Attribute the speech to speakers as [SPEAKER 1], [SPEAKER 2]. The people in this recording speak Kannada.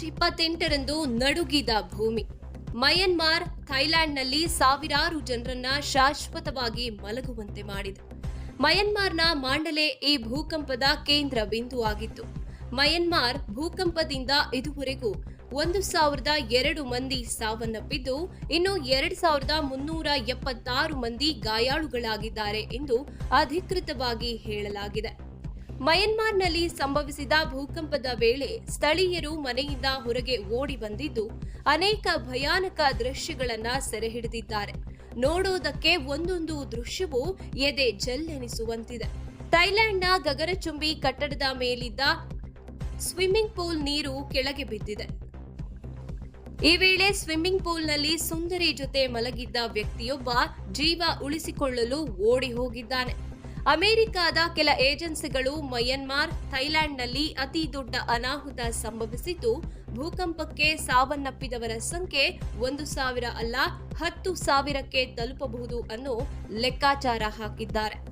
[SPEAKER 1] ಇಪ್ಪತ್ತೆಂಟರಂದು ನಡುಗಿದ ಭೂಮಿ. ಮಯನ್ಮಾರ್ ಥೈಲ್ಯಾಂಡ್ನಲ್ಲಿ ಸಾವಿರಾರು ಜನರನ್ನ ಶಾಶ್ವತವಾಗಿ ಮಲಗುವಂತೆ ಮಾಡಿದೆ. ಮಯನ್ಮಾರ್ನ ಮಾಂಡಲೆ ಈ ಭೂಕಂಪದ ಕೇಂದ್ರ ಬಿಂದುವಾಗಿತ್ತು. ಮಯನ್ಮಾರ್ ಭೂಕಂಪದಿಂದ ಇದುವರೆಗೂ ಒಂದು ಸಾವಿರದ ಎರಡು ಮಂದಿ ಸಾವನ್ನಪ್ಪಿದ್ದು, ಇನ್ನು ಎರಡು ಸಾವಿರದ ಮುನ್ನೂರ ಎಪ್ಪತ್ತಾರು ಮಂದಿ ಗಾಯಾಳುಗಳಾಗಿದ್ದಾರೆ ಎಂದು ಅಧಿಕೃತವಾಗಿ ಹೇಳಲಾಗಿದೆ. ಮಯನ್ಮಾರ್ನಲ್ಲಿ ಸಂಭವಿಸಿದ ಭೂಕಂಪದ ವೇಳೆ ಸ್ಥಳೀಯರು ಮನೆಯಿಂದ ಹೊರಗೆ ಓಡಿ ಬಂದಿದ್ದು, ಅನೇಕ ಭಯಾನಕ ದೃಶ್ಯಗಳನ್ನ ಸೆರೆ ಹಿಡಿದಿದ್ದಾರೆ ನೋಡೋದಕ್ಕೆ ಒಂದೊಂದು ದೃಶ್ಯವೂ ಎದೆ ಜಲ್ಲೆನಿಸುವಂತಿದೆ. ಥೈಲ್ಯಾಂಡ್ನ ಗಗನಚುಂಬಿ ಕಟ್ಟಡದ ಮೇಲಿದ್ದ ಸ್ವಿಮ್ಮಿಂಗ್ ಪೂಲ್ ನೀರು ಕೆಳಗೆ ಬಿದ್ದಿದೆ. ಈ ವೇಳೆ ಸ್ವಿಮ್ಮಿಂಗ್ ಪೂಲ್ನಲ್ಲಿ ಸುಂದರಿ ಜೊತೆ ಮಲಗಿದ್ದ ವ್ಯಕ್ತಿಯೊಬ್ಬ ಜೀವ ಉಳಿಸಿಕೊಳ್ಳಲು ಓಡಿ ಹೋಗಿದ್ದಾನೆ. ಅಮೆರಿಕದ ಕೆಲ ಏಜೆನ್ಸಿಗಳು ಮಯನ್ಮಾರ್, ಥೈಲ್ಯಾಂಡ್ನಲ್ಲಿ ಅತಿ ದೊಡ್ಡ ಅನಾಹುತ ಸಂಭವಿಸಿದ್ದು, ಭೂಕಂಪಕ್ಕೆ ಸಾವನ್ನಪ್ಪಿದವರ ಸಂಖ್ಯೆ ಒಂದು ಸಾವಿರ ಅಲ್ಲ, ಹತ್ತು ಸಾವಿರಕ್ಕೆ ತಲುಪಬಹುದು ಅನ್ನೋ ಲೆಕ್ಕಾಚಾರ ಹಾಕಿದ್ದಾರೆ.